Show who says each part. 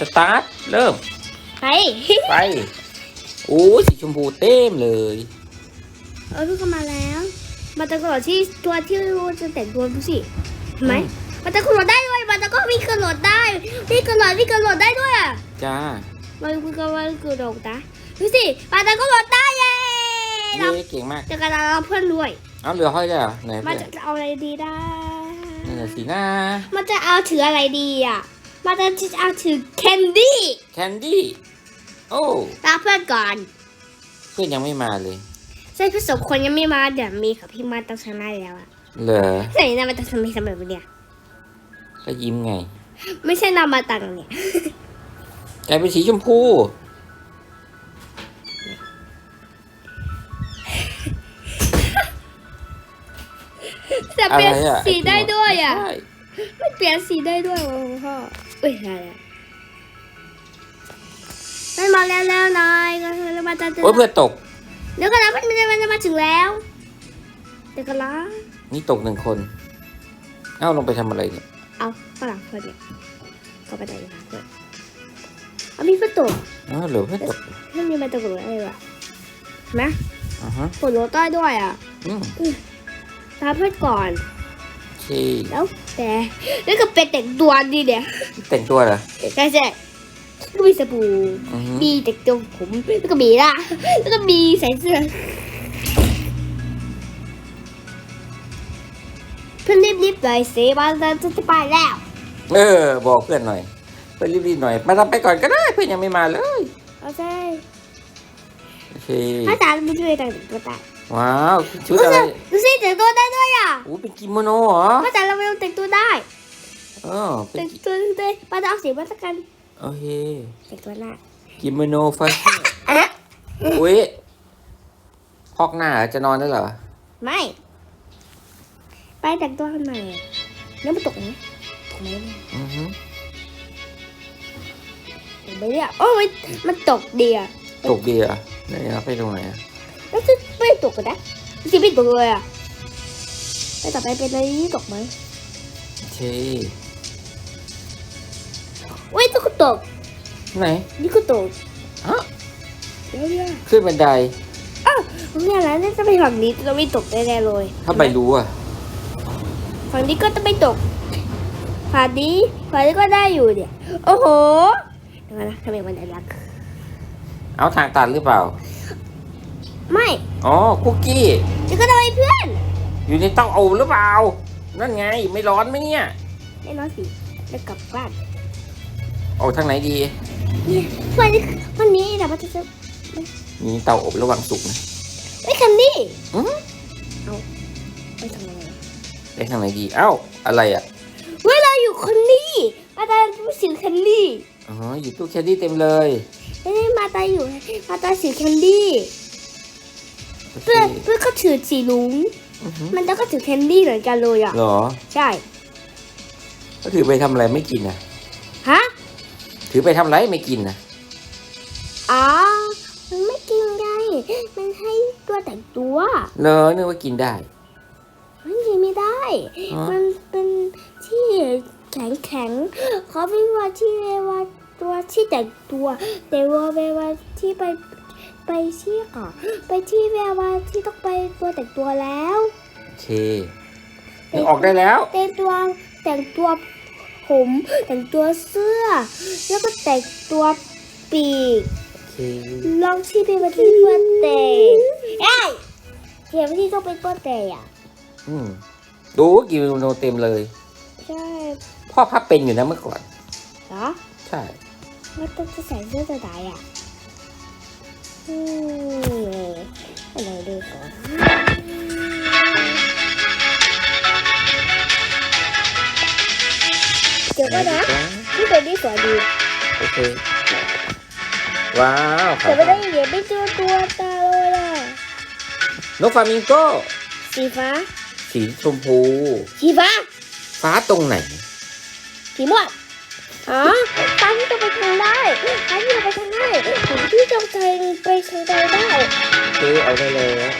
Speaker 1: สตาร์ท เริ่ม
Speaker 2: ไป
Speaker 1: ไป โอ้ยสีชมพูเต็มเลย
Speaker 2: เออพี่ก็มาแล้ว มาตะกรดที่ตัวที่จะแต่งตัวดูสิเห็นไหม
Speaker 1: อืม
Speaker 2: มาตะกรดได้ด้วยมาตะก็วิ่งกระโดดได้วิ่งกระโดดวิ่งกระโดดได้ด้วยอะ
Speaker 1: จ้า
Speaker 2: มันคือก็ว่ากระโดดนะดูสิมาตะกรดได้เย้เรา
Speaker 1: เย้เก่งมาก
Speaker 2: จะกระเราเพื่อนด้วย
Speaker 1: เอาเรือห้อยได้เหรอไหน
Speaker 2: มา
Speaker 1: เพื่อน
Speaker 2: จะเอาอะไรดีได้
Speaker 1: นั่นน่ะสีหน้า
Speaker 2: มันจะเอาถืออะไรดีอะ มันจะเอาถือแคนดี้
Speaker 1: แคนดี้โอ้
Speaker 2: ตาเพื่อนก่อน
Speaker 1: เพื่อนยังไม่มาเลย
Speaker 2: ใช่พี่สองคนยังไม่มาเดี๋ยวมีกับพี่มาตั้งชนะแล้วอะ
Speaker 1: เหรอ
Speaker 2: ใส่หน้ามาตั้งทำไมทำแบบเนี้ย
Speaker 1: ก็ยิ้มไง
Speaker 2: ไม่ใช่นามาตังเนี่ย
Speaker 1: กลายเป็นสีชมพู
Speaker 2: จะเปลี่ยน
Speaker 1: อะไรอะ
Speaker 2: สีได้ด้วยอะ
Speaker 1: ใช่
Speaker 2: ไม่เปลี่ยนสีได้ด้วยโอ้พ่อเอ้ยอะไรอะมันมาแล้วแล้วนายก็คือมาจะ
Speaker 1: โอ้ยเพื่อนตก
Speaker 2: เดี๋ยวกันนะมันมันมันจะมาถึงแล้วเดี๋ยวกันละ
Speaker 1: นี่ตกหนึ่งคน เอ้าลงไปทำอะไรเนี่ย
Speaker 2: เอาฝรั่งเพื่อนเนี่ยก็ไปไหนนะเพื่อนเอามีประตู
Speaker 1: อ้าวเหลือเพื่อนตก
Speaker 2: เพื่อนมีมาตะกุอะไรวะเห็นไหม
Speaker 1: อ่าฮะ
Speaker 2: ปวดหัวใต้ด้วยอะ
Speaker 1: อืม
Speaker 2: ตามเพื่อนก่อน
Speaker 1: โอเค
Speaker 2: แล้วแต่แล้วก็เป็นแต่งตัวดีเนี่ย
Speaker 1: แต่งตัวเหรอ
Speaker 2: ใช่ใช่ก็มีสบู่
Speaker 1: อือฮึ
Speaker 2: มีแต่งตัวผมแล้วก็มีละแล้วก็มีใส่เสื้อเพื่อนรีบๆหน่อยสิบ้านเราจะไปแล้ว
Speaker 1: เออ บอกเพื่อนหน่อย เพื่อนรีบๆหน่อย มาทำไปก่อนก็ได้เพื่อนยังไม่มาเลย
Speaker 2: เอาใช่
Speaker 1: โอเค
Speaker 2: ถ้าจานไม่ช่วยแต่งตัวได้
Speaker 1: ว้าวชุดอะไร
Speaker 2: ดูสิแต่งตัวได้ด้วยอะ
Speaker 1: โอ้เป็นกิโมโนเหรอ
Speaker 2: ถ้าจานเราไม่ต้องแต่งตัวได้
Speaker 1: เออเป็น
Speaker 2: แต่ง
Speaker 1: กิ
Speaker 2: ตัวได้ป้าจะเอาสีมาสักกัน
Speaker 1: โอเค
Speaker 2: แต่งตัวหน้า
Speaker 1: กิโมโนฟาชั่นอุ้ยพอกหน้าเหรอจะนอนได้เหรอ
Speaker 2: ไม่ ไปแต่งตัวข้างในแล้วมันตกไหมตกไหมเนี่ย
Speaker 1: อือฮึ
Speaker 2: ตกไหมเนี่ยโอ้ยมันตกดีอะ
Speaker 1: ตกดีเหรอะไหนนะไปตรงไหนอะ
Speaker 2: แล้วจะไม่ตกกันนะจะไม่ตกเลยอะไปต่อไปเป็นอะไรที่ตกไหม
Speaker 1: โอเค
Speaker 2: เว้ยตุ๊กตก
Speaker 1: ไหน
Speaker 2: นี่ก็ตก
Speaker 1: ฮะ
Speaker 2: เดี๋ยวเนี่ย
Speaker 1: ขึ้นบันได
Speaker 2: เนี่ยแล้วน่าจะไปฝั่งนี้จะไม่ตกแน่ๆเลย
Speaker 1: ถ้าไปรู้อะ
Speaker 2: ฝั่งนี้ก็จะไม่ตกฝั่งนี้ฝั่งนี้ก็ได้อยู่เนี่ยโอ้โหเดี๋ยวนะทำไมมันได้รัก
Speaker 1: เอาทางตันหรือเปล่า
Speaker 2: ไม่
Speaker 1: อ๋อคุกกี้
Speaker 2: เดี๋ยวก็ได้เพื่อน
Speaker 1: อยู่ในเตาอบหรือเปล่า นั่นไงไม่ร้อนไหมเนี่ย
Speaker 2: แน่นอนสิแล้วกลับบ้าน
Speaker 1: เอาทางไหนดี
Speaker 2: เนี่ยวันนี้วันนี้เดี๋ยวมันจะจะ
Speaker 1: มีเตาอบระหว่างสุกนะ
Speaker 2: ไอ้ยคันนี่
Speaker 1: อือ
Speaker 2: เอาไปทำไม
Speaker 1: ไปทางไหนดีเอ้าอะไรอะ
Speaker 2: เวลาอยู่คันนี่มาตาผู้สิงคันนี่
Speaker 1: อ๋ออยู่ตู้แคดดี้เต็มเลย
Speaker 2: ไม่ได้มาตาอยู่มาตาสีแคนดี้
Speaker 1: โอ เค
Speaker 2: เพื่อนเพื่อนก็ถือสีลุง
Speaker 1: อือฮึ
Speaker 2: มันก็ถือแคนดี้เหมือนกันเลยอะ
Speaker 1: เหรอ
Speaker 2: ใช่
Speaker 1: ก็ถือไปทำอะไรไม่กินนะ
Speaker 2: ฮะ
Speaker 1: ถือไปทำอะไรไม่กินนะ
Speaker 2: อ๋อ มันไม่กินไงมันให้ตัวแต่งตัว
Speaker 1: เลอนึกว่ากินได้
Speaker 2: มันกินไม่ได้
Speaker 1: อ๋อ
Speaker 2: มันเป็นที่แข็งแข็งๆเขาไม่ว่าที่เรียกว่าตัวที่แต่งตัว แต่ว่าเวลาที่ไป ไปที่ก่อนไปที่เวลาที่ต้องไปตัวแต่งตัวแล้ว
Speaker 1: โอเคนึกออกได้แล้ว
Speaker 2: แต่งตัวแต่งตัวผม แต่งตัวเสื้อ แล้วก็แต่งตัวปีก
Speaker 1: โอเค
Speaker 2: ลองที่เป็นวันที่เพื่อนเตะเอ้ยเขียนวันที่ต้องเป็นเพื่อนเตะอะ
Speaker 1: อืมดูกิโมโนเต็มเลย
Speaker 2: ใช่
Speaker 1: พ่อพับเป็นอยู่นะเมื่อก่อน
Speaker 2: เหรอ
Speaker 1: ใช่
Speaker 2: แล้วต้องจะใส่เสื้อตัวไหนอะ อืมอะไรดูก่อนเดี๋ยวก็นะที่ตัวนี้สวยดี
Speaker 1: โอเค ว้าว
Speaker 2: แต่ไม่ได้เหรียญไม่เจอตัวตาเลยอะ
Speaker 1: นกฟลามิงโก้
Speaker 2: สีฟ้า
Speaker 1: สีชมพู
Speaker 2: สีฟ้า
Speaker 1: ฟ้าตรงไหน
Speaker 2: สีม่วงอ๋อตาที่จะไป ทางได้ตาที่ไปทางได้ผมที่จงใจไปทางใดได้
Speaker 1: เออเอาได้เลยนะ